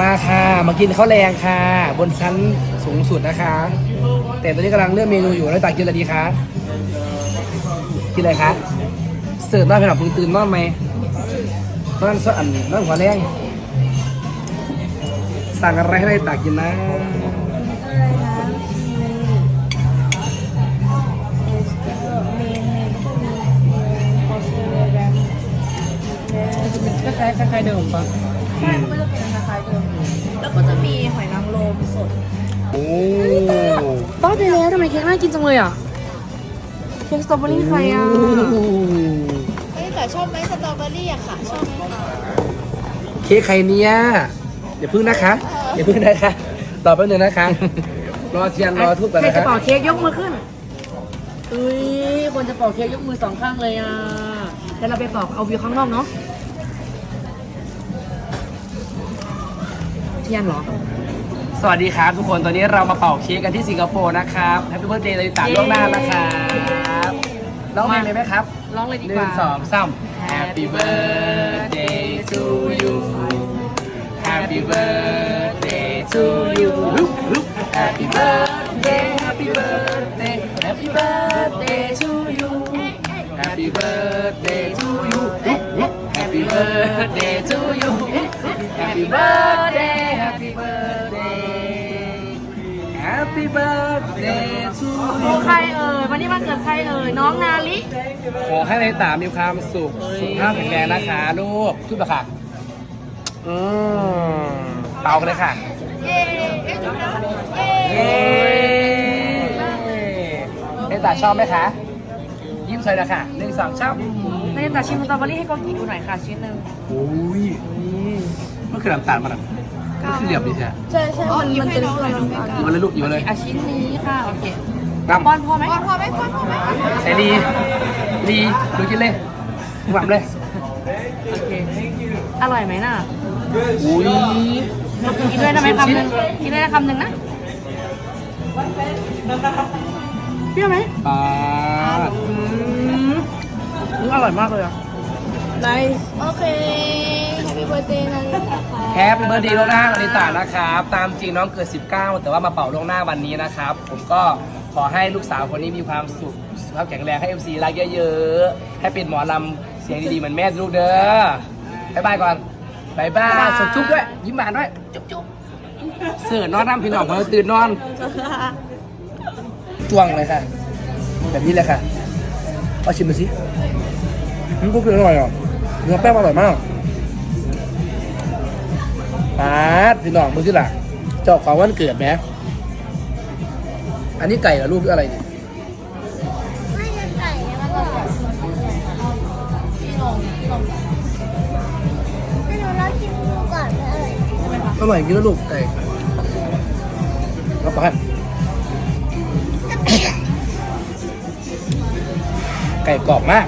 มาค่ะมากินข้าวแรงค่ะ บนชั้นสูงสุดนะคะ แต่ตอนนี้กำลังเลือกเมนูอยู่แล้วตากินอะไรดีคะกินอะไรคะเสิร์ฟหน้าเป็นแบบมึงตื่นนอนไหมนอนสะอันนอนหัวแรงสั่งอะไรให้ได้ตากินนะอะไรนะมีเอสเตอร์เมนเมนก็มีออสเตรเลียแรมคล้ายคล้ายๆเดิมปะ ใช่มันก็จะเป็นคล้ายๆเดิมอยู่แล้วก็จะมีหอยนางรมสด โอ้บ้าไปแล้วทำไมเค้กน่ากินจังเลยอะ เค้กสตรอเบอรี่ใครอะเอ้ยแต่ชอบไหมสตรอเบอรี่อะค่ะ ชอบไหมคะเค้กใครเนี่ยอย่าพึ่งนะคะอย่าพึ่งนะคะรอแป๊บนึงนะคะ รอเทียนรอทุบกันใครนะจะคะเป่าเค้กยกมือขึ้นอุ้ยคนจะเป่าเค้กยกมือสองข้างเลยอะแล้วเราไปเป่าเอาวิวข้างนอกเนาะ ยนเหรอ สวัสดีครับทุกคน ตอนนี้เรามาเป่าเค้กกันที่สิงคโปร์นะครับแฮปปี้เบิร์ดเดย์เลยตาล่วงหน้านะครับร้องเพลงเลยไหมครับร้องเลยดีหกนึ่ว่างสองสาม Happy birthday to you Happy birthday to you Happy birthday Happy birthday Happy birthday to you Happy birthday to you Happy birthday to you Happy birthday Happy birthday to โอ้ you ใครเอ่ยวันนี้วันเกิดใครเอ่ยน้องนาลิขอให้ในตามีความสุข สุขภาพแข็งแรงนะคะลูกทุบปะค่ะอืมเป่ากันเลยค่ะ เย้เอ้ยจุ๊บนะเย้เย้ในตาชอบไหมคะ ยิ้มใส่ละค่ะหนึ่งสองชอบในตาชิมสตรอเบอรี่ให้กองกินดูหน่อยค่ะชิ้นหนึ่งโอ้ยมันคือน้ำตาลมันอะ มันคือเหลี่ยมดีแท้ใช่ใช่มันมันเป็นตัวน้ำตาลอยู่มาเลยลูกอยู่มาเลยอะชิ้นนี้ค่ะโอเคน้ำป้อนพอไหมพอพอไหมพอพอไหมใส่ดีดีดูกินเลยหวังเลยโอเคอร่อยไหมน่ะอุ้ยกินด้วยได้ไหมคำหนึ่งกินด้วยนะคำหนึ่งนะเปรี้ยวไหมปลาอืมอืมอร่อยมากเลยอะไนโอเค Happy birthday นาริตะค่ะแฮปปี้เบิร์ดเดย์ล่วงหน้าอนิตานะครับ ตามจริงน้องเกิด 19 แต่ว่ามาเป่าล่วงหน้าวันนี้นะครับ ผมก็ขอให้ลูกสาวคนนี้มีความสุขสุขภาพแข็งแรงให้ MC รักเยอะๆ ให้เป็นหมอลำเสียงดีๆเหมือนแม่ลูกเด้อบายบายก่อนบายบายสดจุ๊บด้วย ยิ้มหวานด้วย จุ๊บจุ๊บเสือนอนน้ำพี่น้องพอตื่นนอน จ้วงเลยค่ะ แบบนี้เลยค่ะเอาชิมดูสิอืมก็คืออร่อยอะเนื้อแป้งอร่อยมาก ดพี่น้องมือที่หลักเจ้าของวันเกิดไหมอันนี้ไก่เหรอลูกหรืออะไรเนี่ยไม่ใช่ไก่เนี่ยมันก็แบบพี่นมนมให้หนูลองชิมดูก่อนเลยอร่อยจริงนะลูกไก่เอาไปไก่กรอบมาก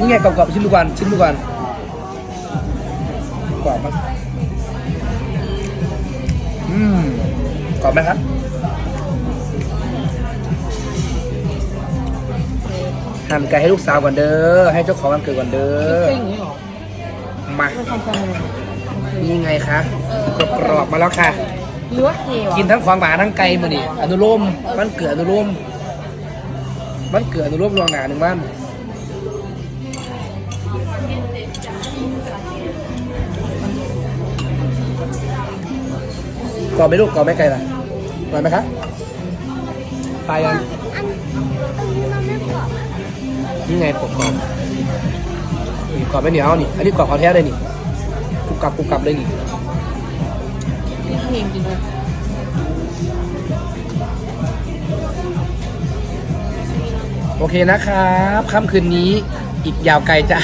นี่ไงกรอบๆชิ้นดูก่อนชิ้นดูก่อนกรอบมากอืมกรอบไหมครับหั่นไก่ให้ลูกสาวก่อนเด้อ ให้เจ้าของวันเกิดก่อนเด้อเส้นอย่างนี้เหรอมาเป็นคำๆเลยนี่ไงคะกรอบๆมาแล้วค่ะ หรือว่าเควะกินทั้งของหวานทั้งไก่มาดิอนุโลมมันเกิดอนุโลมมันเกิดอนุโลมรวงหนาหนึ่งมัน รอบไหมลูกกรอบไหมไก่ล่ะกรอบไหมคะไปกันอันนี้มันไม่กรอบนี่ไงกรอบกรอบนี่กรอบไม่เหนียวนี่ อันนี้กรอบเขาแท้เลยนี่กรุบกรับกรุบกรับเลยนี่เพลงจริงเลยโอเคนะครับค่ำคืนนี้อีกยาวไกลจ้ะ